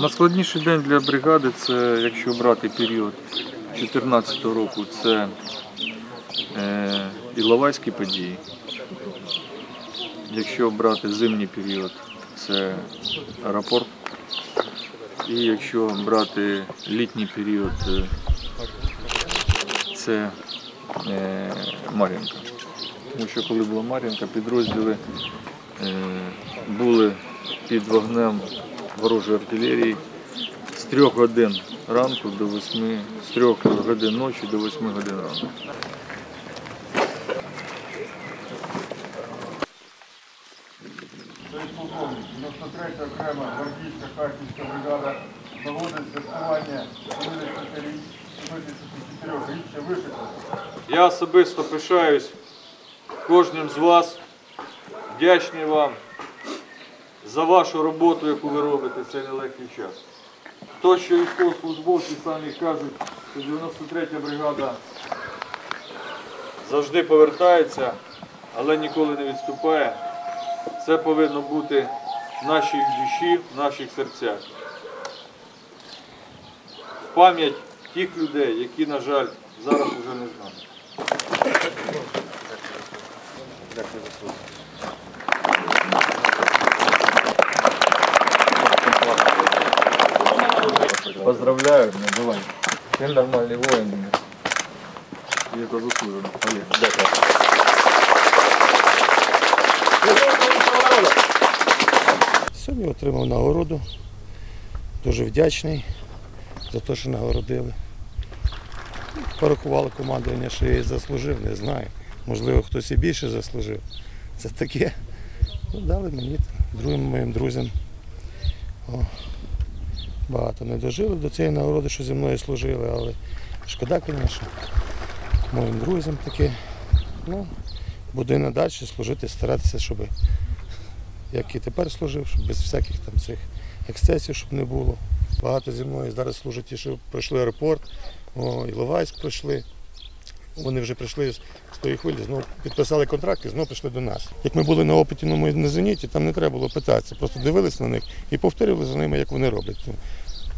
Найскладніший день для бригади це, якщо брати період 2014 року, це е, Іловайські події. Якщо брати зимній період, це аеропорт. І якщо брати літній період, це е, Мар'їнка. Тому що коли була Мар'їнка, підрозділи е, були під вогнем ворожої артилерії з 3 годин ранку до 8, з 3 годин ночі до 8 годин ранку. Окрема гвардійська Харківська бригада проводить святкування 74-річчя вишиків. Я особисто пишаюсь кожним з вас, вдячний вам за вашу роботу, яку ви робите в цей нелегкий час. То, що військовослужбовці самі кажуть, що 93-я бригада завжди повертається, але ніколи не відступає. Це повинно бути в нашій душі, в наших серцях. В пам'ять тих людей, які, на жаль, зараз вже не з нами. Поздравляю, не давай. Ты нормальный воин. И это заслуженно. Олег. Сьогодні отримав нагороду. Дуже вдячний за те, що нагородили. Порахували командування, що я її заслужив, не знаю. Можливо, хтось і більше заслужив. Це таке. Ну, дали мені, другим моїм друзям. О, багато не дожили до цієї нагороди, що зі мною служили, але шкода, звісно, моїм друзям таке. Ну, буду і надалі служити, старатися, щоб як і тепер служив, щоб без всяких там цих ексцесів, щоб не було. Багато зі мною зараз служить, ті, що пройшли аеропорт, о, Іловайськ пройшли. Вони вже прийшли з тої хвилі, знову підписали контракт і знову прийшли до нас. Як ми були на опитному на зеніті, там не треба було питатися, просто дивилися на них і повторювали за ними, як вони роблять.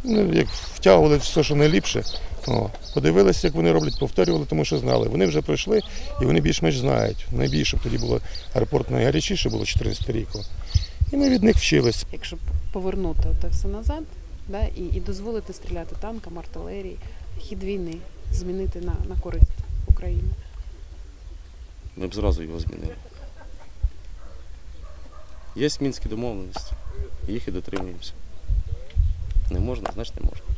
Ну, як втягували все, що найліпше. О, подивилися, як вони роблять, повторювали, тому що знали. Вони вже пройшли і вони більш-менш знають. Найбільше тоді було аеропорт найгарячіше, було 14 рік. І ми від них вчилися. якщо повернути те все назад, да, і, і дозволити стріляти танкам, артилерії, хід війни змінити на, на користь України. Ми б зразу його змінили. Є мінські домовленості, їх і дотримуємося. Не можна, значить не можна.